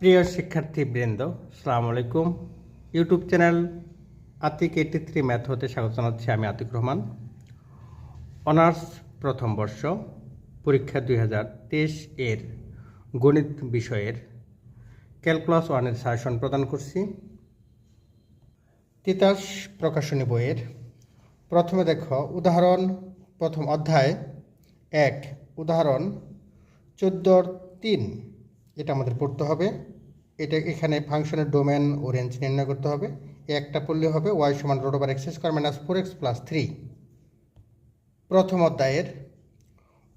প্রিয় শিক্ষার্থী বৃন্দ সালাম আলাইকুম। YouTube channel Atik eighty three math হতে স্বাগত জানাচ্ছি আমি আতিক রহমান। অনার্স প্রথম বর্ষ, পরীক্ষা দুই হাজার তেইশ এর গণিত বিষয়ের ক্যালকুলাস ওয়ানের সাজেশন প্রদান করছি। তিতাস প্রকাশনী বইয়ের প্রথমে দেখো, উদাহরণ প্রথম অধ্যায় এক, উদাহরণ চোদ্দোর তিন, এটা আমাদের পড়তে হবে। এটা এখানে ফাংশনের ডোমেন ও রেঞ্জ নির্ণয় করতে হবে। একটা পড়লে হবে ওয়াই সমান root over X square minus four X plus three প্রথম অধ্যায়ের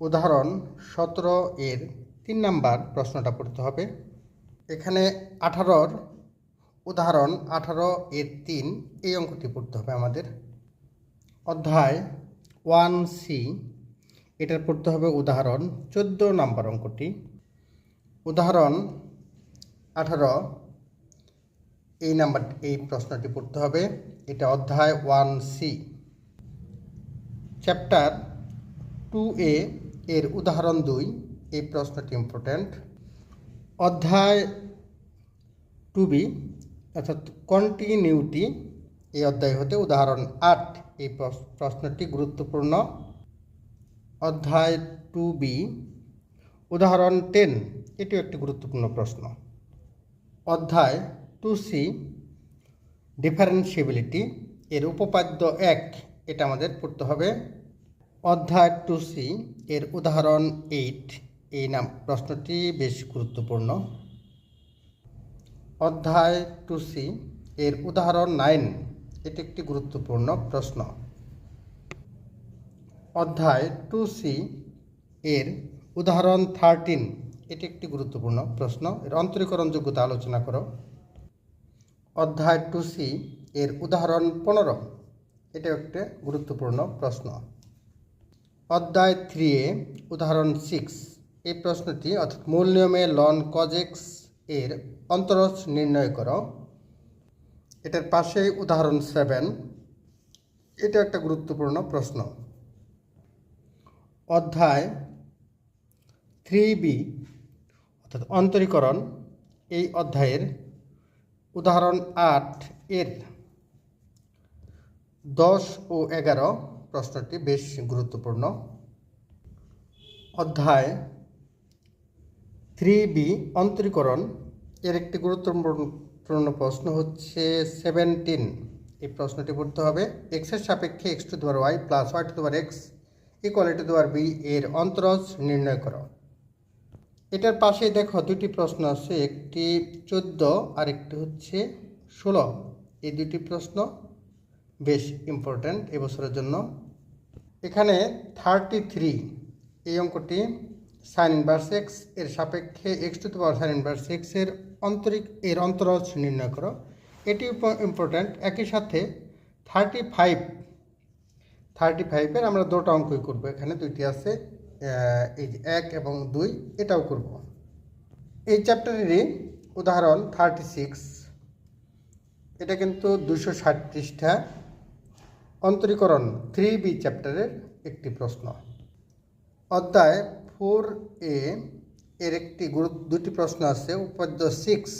উদাহরণ সতেরো এর তিন নাম্বার প্রশ্নটা পড়তে হবে। এখানে আঠারোর উদাহরণ আঠারো এর তিন, এই অঙ্কটি পড়তে হবে আমাদের। অধ্যায় ওয়ান সি এটার পড়তে হবে উদাহরণ চোদ্দ নাম্বার অঙ্কটি। উদাহরণ আঠারো। এই নাম্বার, এই প্রশ্নটি পড়তে হবে। এটা অধ্যায় one C. Chapter two A এর উদাহরণ দুই। এই প্রশ্নটি ইম্পর্ট্যান্ট অধ্যায় টু বি অর্থাৎ কন্টিনিউটি এই অধ্যায় হতে উদাহরণ আট। এই প্রশ- প্রশ্নটি গুরুত্বপূর্ণ। অধ্যায় টু বি উদাহরণ টেন এটিও একটি গুরুত্বপূর্ণ প্রশ্ন। অধ্যায় টু সি ডিফারেন্সিবিলিটি এর উপপাদ্য এক, এটা আমাদের পড়তে হবে। অধ্যায় টু সি এর উদাহরণ এইট, এই নাম প্রশ্নটি বেশ গুরুত্বপূর্ণ। অধ্যায় টু সি এর উদাহরণ নাইন, এটি একটি গুরুত্বপূর্ণ প্রশ্ন। অধ্যায় টু সি এর উদাহরণ থার্টিন এটি একটি গুরুত্বপূর্ণ প্রশ্ন। এর অন্তরীকরণ যোগ্যতা আলোচনা করো। অধ্যায় টু সি এর উদাহরণ পনেরো। এটা একটা গুরুত্বপূর্ণ প্রশ্ন। অধ্যায় থ্রি এ উদাহরণ সিক্স। এই প্রশ্নটি অর্থাৎ মূল নিয়মে লন কজেক্স এর অন্তরজ নির্ণয় করো। এটার পাশে উদাহরণ সেভেন। এটা একটা গুরুত্বপূর্ণ প্রশ্ন। অধ্যায় থ্রি বি অর্থাৎ অন্তরীকরণ এই অধ্যায়ের উদাহরণ আট এর দশ ও এগারো প্রশ্নটি বেশ গুরুত্বপূর্ণ। অধ্যায় থ্রি বি অন্তরীকরণ এর একটি গুরুত্বপূর্ণ প্রশ্ন হচ্ছে সেভেন্টিন এই প্রশ্নটি পড়তে হবে। এক্সের সাপেক্ষে এক্স টু দেওয়ার ওয়াই প্লাস ওয়াই টু দেওয়ার এক্স ইকুয়াল টু বি এর অন্তরজ নির্ণয় করো। এটার পাশে দেখো দুটি প্রশ্ন আছে, একটি চোদ্দ আর একটি হচ্ছে ষোলো। এই দুটি প্রশ্ন বেশ ইম্পর্ট্যান্ট এবছরের জন্য। এখানে থার্টি থ্রি এই অঙ্কটি সাইন ইনভার্স এক্সের সাপেক্ষে X to power sine inverse এক্সের অন্তরিক এর অন্তরজ নির্ণয় করো। এটি ইম্পর্ট্যান্ট একই সাথে থার্টি ফাইভ থার্টি ফাইভের আমরা দুটো অঙ্কই করব। এখানে দুইটি আছে। এই যে এক এবং দুই, এটাও করব। এই চ্যাপ্টারেরই উদাহরণ থার্টি সিক্স এটা কিন্তু দুশো ষাট পৃষ্ঠা অন্তরীকরণ থ্রি বি চ্যাপ্টারের একটি প্রশ্ন। অধ্যায় ফোর এ এর একটি গুরুত্ব দুটি প্রশ্ন আছে উপাদ্য সিক্স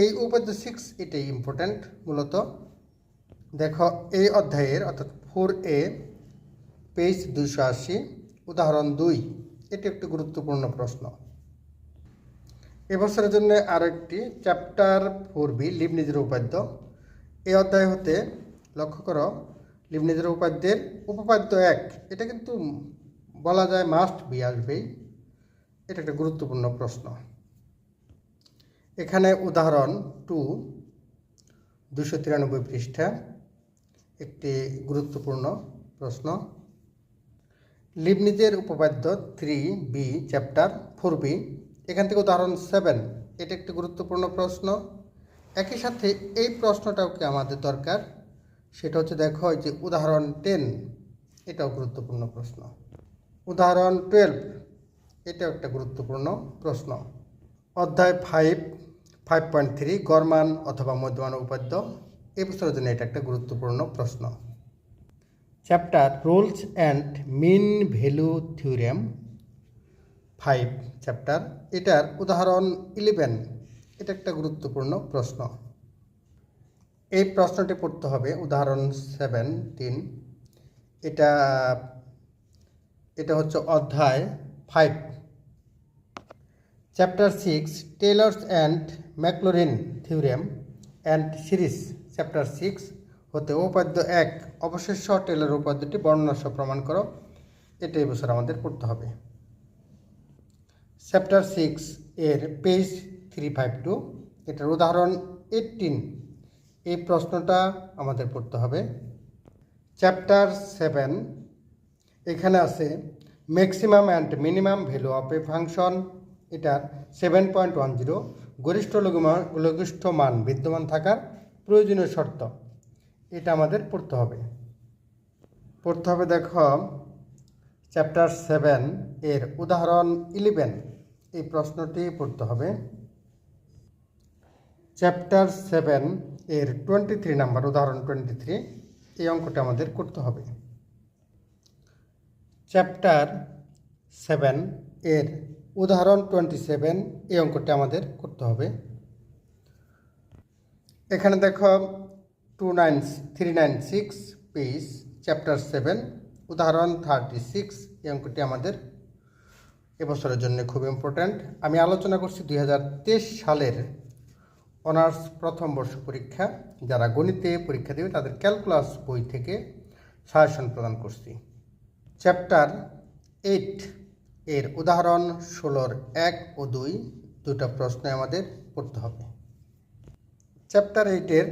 এই উপাদ্য সিক্স এটাই ইম্পর্ট্যান্ট মূলত। দেখো, এই অধ্যায়ের, অর্থাৎ ফোর এ পেজ দুশো আশি উদাহরণ দুই, এটি একটি গুরুত্বপূর্ণ প্রশ্ন। এবছরের জন্য আরও একটি চ্যাপ্টার ফোর বি লিবনিজের উপাদ্য। এই অধ্যায় হতে লক্ষ্য করো, লিবনিজের উপাদ্যের উপপাদ্য এক, এটা কিন্তু বলা যায় মাস্ট বি আসবেই। এটা একটা গুরুত্বপূর্ণ প্রশ্ন। এখানে উদাহরণ টু, দুশো তিরানব্বই পৃষ্ঠা, একটি গুরুত্বপূর্ণ প্রশ্ন। লিবনিজের উপপাদ্য three B chapter four B এখান থেকে উদাহরণ সেভেন এটা একটি গুরুত্বপূর্ণ প্রশ্ন। একই সাথে এই প্রশ্নটাও কি আমাদের দরকার? সেটা হচ্ছে দেখো যে উদাহরণ টেন এটাও গুরুত্বপূর্ণ প্রশ্ন। উদাহরণ টুয়েলভ এটাও একটা গুরুত্বপূর্ণ প্রশ্ন। অধ্যায় ফাইভ ফাইভ পয়েন্ট থ্রি গরমান অথবা মধ্যমান উপাদ্য এই বছরের জন্য এটা একটা গুরুত্বপূর্ণ প্রশ্ন। Chapter Rolle's and mean value theorem five chapter এটার উদাহরণ ইলেভেন এটা একটা গুরুত্বপূর্ণ প্রশ্ন। এই প্রশ্নটি পড়তে হবে উদাহরণ সেভেন্টিন এটা এটা হচ্ছে অধ্যায় five chapter six Taylor's and Maclaurin theorem and series chapter six হতে উপাদ্য এক। অবশেষ টেলর উপাদ্যটি বর্ণনা সহ প্রমাণ করো। এটা এই বছর আমাদের পড়তে হবে। চ্যাপ্টার সিক্স এর পেজ থ্রি ফাইভ টু এটার উদাহরণ এইটিন এই প্রশ্নটা আমাদের পড়তে হবে। চ্যাপ্টার সেভেন এখানে আছে maximum and minimum value of a function এটার সেভেন পয়েন্ট ওয়ান জিরো গরিষ্ঠ লঘিষ্ঠ মান বিদ্যমান থাকার প্রয়োজনীয় শর্ত। এটা আমাদের পড়তে হবে। পড়তে হবে দেখো চ্যাপ্টার সেভেন এর উদাহরণ ইলেভেন এই প্রশ্নটি পড়তে হবে। চ্যাপ্টার সেভেন এর টোয়েন্টি থ্রি নাম্বার উদাহরণ টোয়েন্টি থ্রি এই অঙ্কটা আমাদের করতে হবে। চ্যাপ্টার সেভেন এর উদাহরণ টোয়েন্টি সেভেন এই অঙ্কটা আমাদের করতে হবে। এখানে দেখো two nine three nine six page chapter seven উদাহরণ থার্টি সিক্স এই অঙ্কটি আমাদের এবছরের জন্য খুব ইম্পর্ট্যান্ট আমি আলোচনা করছি দু হাজার তেইশ সালের অনার্স প্রথম বর্ষ পরীক্ষা। যারা গণিতে পরীক্ষা দেবে, তাদের ক্যালকুলাস বই থেকে সাজেশন প্রদান করছি। চ্যাপ্টার এইট এর উদাহরণ ষোলোর এক ও দুই, দুটো প্রশ্ন আমাদের পড়তে হবে। চ্যাপ্টার এইটের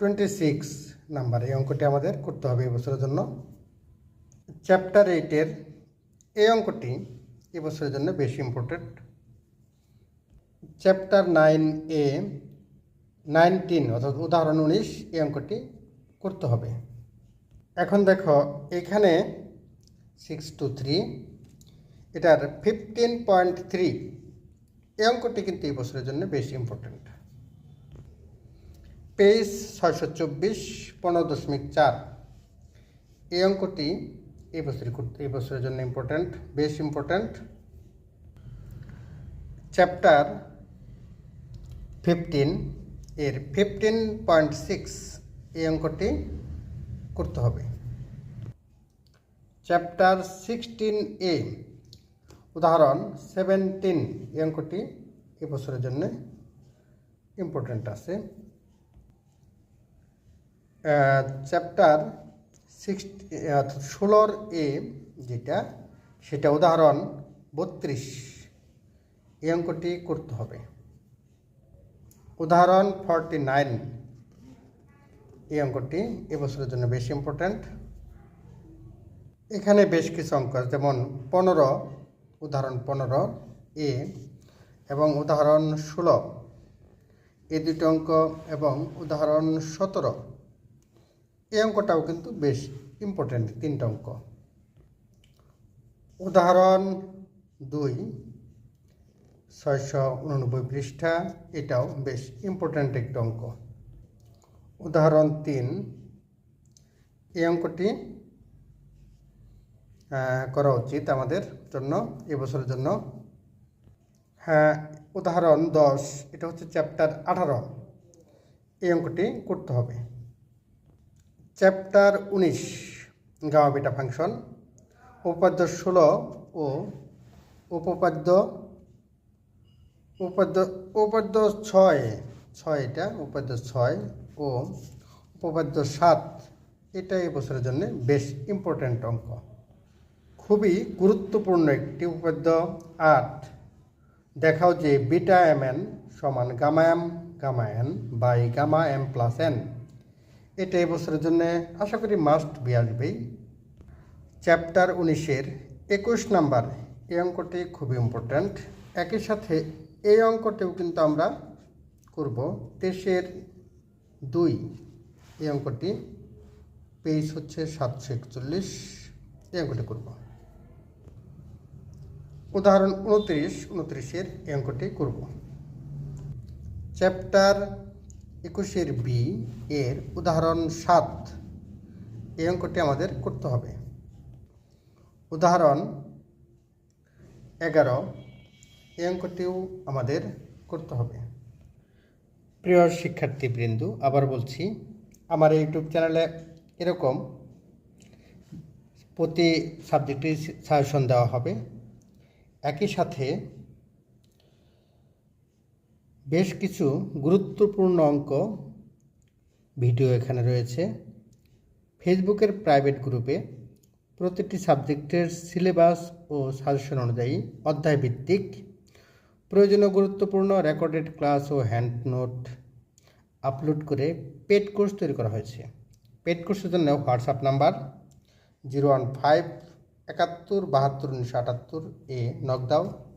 টোয়েন্টি সিক্স নাম্বার, এই অঙ্কটি আমাদের করতে হবে এবছরের জন্য। চ্যাপ্টার এইটের এই অঙ্কটি এবছরের জন্য বেশি ইম্পর্টেন্ট চ্যাপ্টার নাইন এ নাইনটিন অর্থাৎ উদাহরণ উনিশ, এই অঙ্কটি করতে হবে। এখন দেখো, এখানে সিক্স টু থ্রি এটার ফিফটিন পয়েন্ট থ্রি এই অঙ্কটি কিন্তু এই বছরের জন্য বেশি ইম্পর্টেন্ট পেজ ছয়শো চব্বিশ, পনেরো দশমিক চার। এই অঙ্কটি এই বছর এই বছরের জন্য ইম্পর্ট্যান্ট বেশ ইম্পর্ট্যান্ট চ্যাপ্টার ফিফটিন এর ফিফটিন পয়েন্ট সিক্স এই অঙ্কটি করতে হবে। চ্যাপ্টার সিক্সটিন এ উদাহরণ সেভেন্টিন এই অঙ্কটি এই বছরের জন্য ইম্পর্ট্যান্ট আছে। চ্যাপ্টার সিক্স ষোলোর এ যেটা, সেটা উদাহরণ বত্রিশ। এই অঙ্কটি করতে হবে। উদাহরণ ফর্টি নাইন এই অঙ্কটি এবছরের জন্য বেশি ইম্পর্ট্যান্ট এখানে বেশ কিছু অঙ্ক যেমন পনেরো, উদাহরণ পনেরো এ এবং উদাহরণ ষোলো। এই দুটো অঙ্ক এবং উদাহরণ সতেরো। এই অঙ্কটাও কিন্তু বেশ ইম্পর্ট্যান্ট তিনটা অঙ্ক। উদাহরণ দুই, ছয়শো উননব্বই পৃষ্ঠা, এটাও বেশ ইম্পর্ট্যান্ট একটা অঙ্ক। উদাহরণ তিন, এই অঙ্কটি করা উচিত আমাদের জন্য এবছরের জন্য। হ্যাঁ উদাহরণ দশ, এটা হচ্ছে চ্যাপ্টার আঠারো। এই অঙ্কটি করতে হবে। চ্যাপ্টার উনিশ গামা বেটা ফাংশন উপাদ্য ষোলো ও উপপাদ্য উপাদ্য উপাদ্য ছয় ছয় এটা উপাদ্য ছয় ও উপপাদ্য সাত, এটা এই বছরের জন্য বেশ ইম্পর্ট্যান্ট অঙ্ক। খুবই গুরুত্বপূর্ণ একটি উপাদ্য আট। দেখাও যে বিটা এম এন সমান gamma M, gamma N by gamma M plus N. এটা এবছরের বছরের জন্য আশা করি মাস্ট বি আসবেই। চ্যাপ্টার উনিশের একুশ নাম্বার, এই অঙ্কটি খুবই ইম্পর্ট্যান্ট একই সাথে এই অঙ্কটিও কিন্তু আমরা করব। তেইশের দুই, এই অঙ্কটি পেজ হচ্ছে সাতশো একচল্লিশ, এই অঙ্কটি করব। উদাহরণ উনত্রিশ, উনত্রিশের এই অঙ্কটি করব। চ্যাপ্টার একুশের বি এর উদাহরণ সাত। এই অঙ্কটি আমাদের করতে হবে। উদাহরণ এগারো। এই অঙ্কটিও আমাদের করতে হবে। প্রিয় শিক্ষার্থীবৃন্দ, আবার বলছি, আমার ইউটিউব চ্যানেলে এরকম প্রতি সাবজেক্টে সাজেশন দেওয়া হবে। একই সাথে বেশ কিছু গুরুত্বপূর্ণ অঙ্ক ভিডিও এখানে রয়েছে। ফেসবুকের প্রাইভেট গ্রুপে প্রতিটি সাবজেক্টের সিলেবাস ও সাজেশন অনুযায়ী অধ্যায়ভিত্তিক, প্রয়োজনীয় গুরুত্বপূর্ণ রেকর্ডেড ক্লাস ও হ্যান্ড নোট আপলোড করে পেড কোর্স তৈরি করা হয়েছে। পেড কোর্সের জন্য WhatsApp number zero one five একাত্তর বাহাত্তর উনিশশো আটাত্তর এ নক দাও।